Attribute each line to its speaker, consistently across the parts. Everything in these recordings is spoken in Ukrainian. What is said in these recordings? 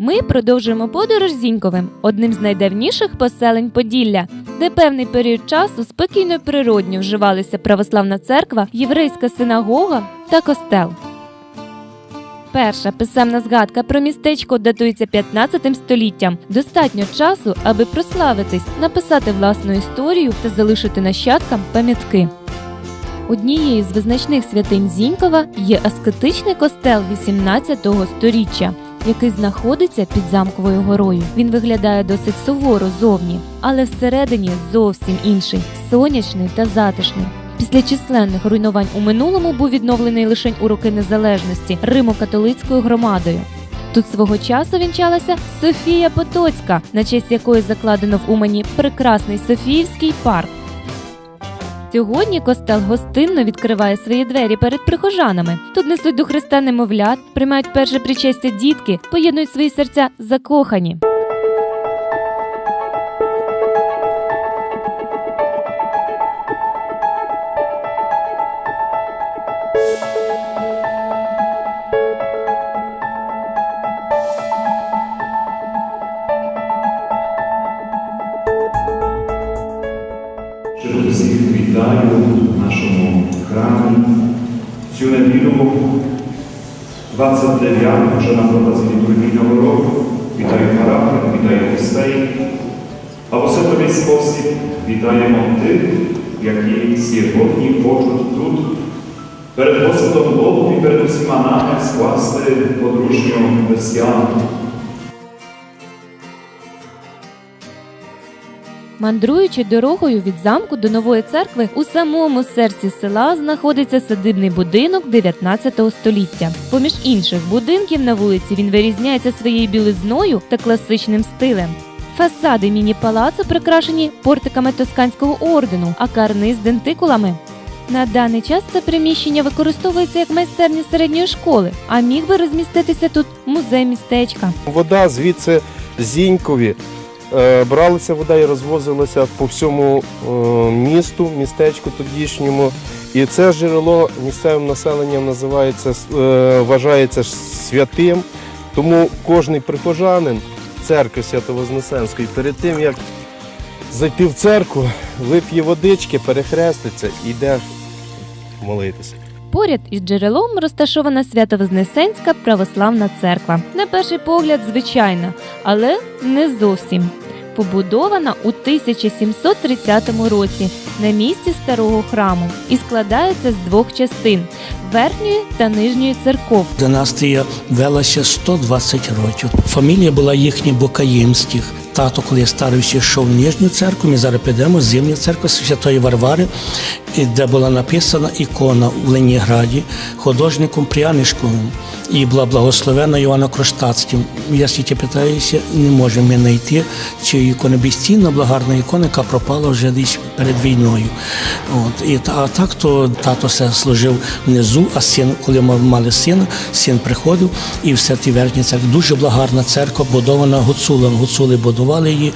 Speaker 1: Ми продовжуємо подорож Зіньковим, одним з найдавніших поселень Поділля, де певний період часу спокійно і природньо вживалися православна церква, єврейська синагога та костел. Перша писемна згадка про містечко датується 15 століттям. Достатньо часу, аби прославитись, написати власну історію та залишити нащадкам пам'ятки. Однією з визначних святинь Зінькова є аскетичний костел 18 сторіччя, який знаходиться під замковою горою. Він виглядає досить суворо зовні, але всередині зовсім інший, сонячний та затишний. Після численних руйнувань у минулому був відновлений лише у роки незалежності Римо-католицькою громадою. Тут свого часу вінчалася Софія Потоцька, на честь якої закладено в Умані прекрасний Софіївський парк. Сьогодні костел гостинно відкриває свої двері перед прихожанами. Тут несуть до Христа немовлят, приймають перше причастя дітки, поєднують свої серця закохані.
Speaker 2: Тут всіх вітаю в нашому храмі. Цю неділю 29 вже на протязі літургійного року. Вітаю парафію, вітаю гостей. А в особливий спосіб вітаємо тих, які сьогодні хочуть тут перед Господом Богом і перед усіма нами скласти подружню християнку.
Speaker 1: Мандруючи дорогою від замку до нової церкви, у самому серці села знаходиться садибний будинок 19 століття. Поміж інших будинків на вулиці він вирізняється своєю білизною та класичним стилем. Фасади міні-палацу прикрашені портиками тосканського ордену, а карниз дентикулами. На даний час це приміщення використовується як майстерня середньої школи, а міг би розміститися тут музей містечка.
Speaker 3: Вода звідси Зінькові. Е, Бралася вода і розвозилася по всьому е, місту, містечку тодішньому. І це джерело місцевим населенням називається, е, вважається святим. Тому кожний прихожанин церкви Свято-Вознесенської перед тим, як зайти в церкву, вип'є водички, перехреститься і йде молитися.
Speaker 1: Поряд із джерелом розташована Свято-Вознесенська православна церква. На перший погляд, звичайна, але не зовсім. Побудована у 1730 році на місці старого храму і складається з двох частин верхньої та нижньої церков.
Speaker 4: Династія велася 120 років. Фамілія була їхня Бокаїмських. Тато, коли я старився, йшов в Нижню церкву, ми зараз підемо, зимня церква Святої Варвари, де була написана ікона в Леніграді художником Прянишковим. І була благословена Івана Кронштадтським. Я світі питаюся, не можемо ми знайти, чи ікона безцінна, благарна ікона, яка пропала вже десь перед війною. От. І, а так то тато все служив внизу, а син, коли ми мали сина, син приходив і все ті верхні церкви. Дуже благарна церква, будована гуцулом. Гуцули будували її.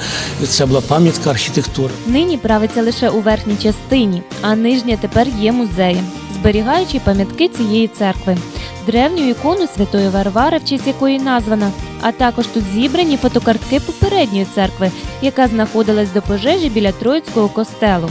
Speaker 4: Це була пам'ятка архітектури.
Speaker 1: Нині правиться лише у верхній частині, а нижня тепер є музеєм, зберігаючи пам'ятки цієї церкви. Древню ікону святої Варвари, в честь якої названа, а також тут зібрані фотокартки попередньої церкви, яка знаходилась до пожежі біля Троїцького костелу.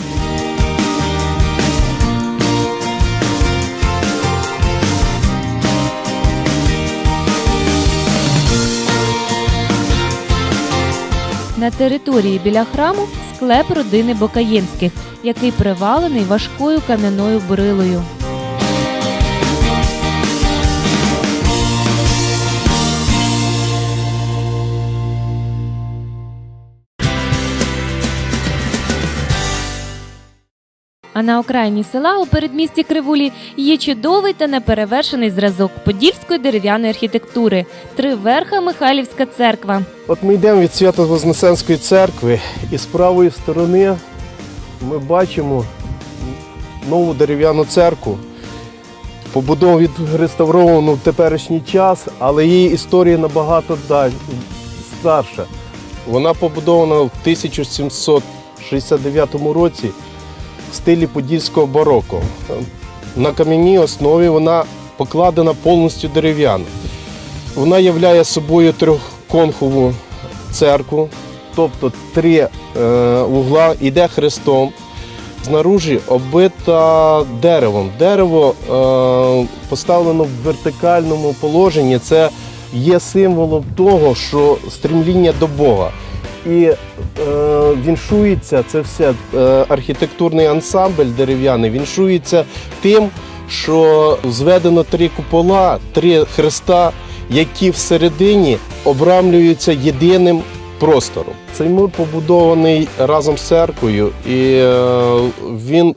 Speaker 1: На території біля храму склеп родини Бокаєнських, який привалений важкою кам'яною брилою. На окраїні села у передмісті Кривулі є чудовий та неперевершений зразок подільської дерев'яної архітектури триверха Михайлівська церква.
Speaker 3: От ми йдемо від Свято-Вознесенської церкви, і з правої сторони ми бачимо нову дерев'яну церкву, побудову відреставровану в теперішній час, але її історія набагато старша. Вона побудована в 1769 році в стилі подільського бароко. На кам'яній основі вона покладена повністю дерев'яна. Вона являє собою трьох конхову церкву, тобто три е, угла, іде хрестом. Знаружі оббита деревом. Дерево е, поставлено в вертикальному положенні. Це є символом того, що стремління до Бога. І е, віншується це все е, архітектурний ансамбль дерев'яний, віншується тим, що зведено три купола, три хреста, які всередині обрамлюються єдиним простором. Цей мур побудований разом з церквою, і е, він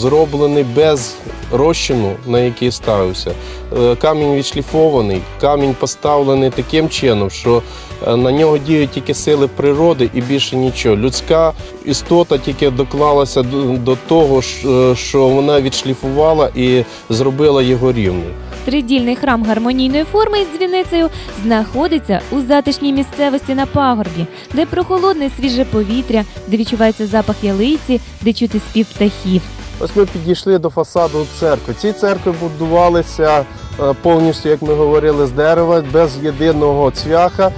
Speaker 3: зроблений без розчину, на який ставився. Е, Камінь відшліфований, камінь поставлений таким чином, що е, на нього діють тільки сили природи і більше нічого. Людська істота тільки доклалася до, того, що- що вона відшліфувала і зробила його рівним.
Speaker 1: Тридільний храм гармонійної форми із дзвіницею знаходиться у затишній місцевості на пагорбі, де прохолодне свіже повітря, де відчувається запах ялиці, де чути спів птахів.
Speaker 3: Ось ми підійшли до фасаду церкви. Ці церкви будувалися е, повністю, як ми говорили, з дерева, без єдиного цвяха.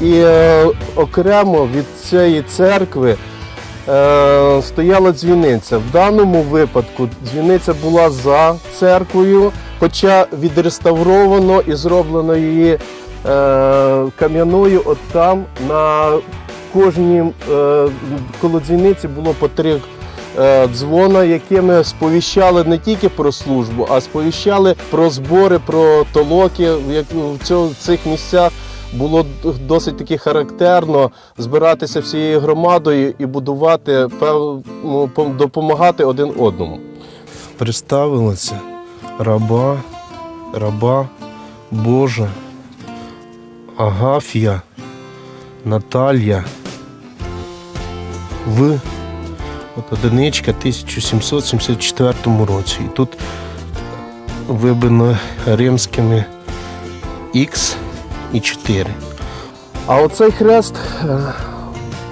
Speaker 3: І е, окремо від цієї церкви е, стояла дзвіниця. В даному випадку дзвіниця була за церквою, хоча відреставровано і зроблено її кам'яною. От там на кожній коло дзвіниці було по три дзвона, якими сповіщали не тільки про службу, а сповіщали про збори, про толоки. Як- в цих місцях було досить таки характерно збиратися всією громадою і будувати ну, допомагати один одному. Представилася раба, раба Божа, Агафія, Наталія в От одиничка 1774 році. І тут вибито римськими Х і 4. А оцей хрест, е,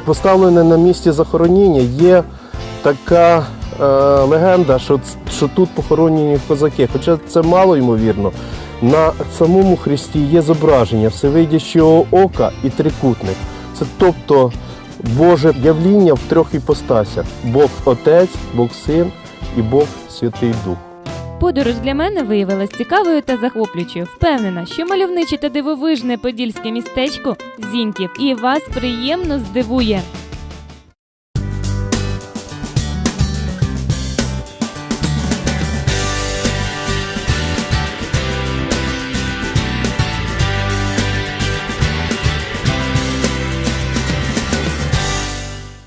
Speaker 3: поставлений на місці захоронення, є така е, легенда, що, що тут похоронені козаки. Хоча це мало ймовірно. На самому хресті є зображення всевидящого ока і трикутник. Це тобто Боже явління в трьох іпостасях: Бог Отець, Бог Син і Бог Святий Дух.
Speaker 1: Подорож для мене виявилась цікавою та захоплюючою. Впевнена, що мальовниче та дивовижне подільське містечко Зіньків і вас приємно здивує.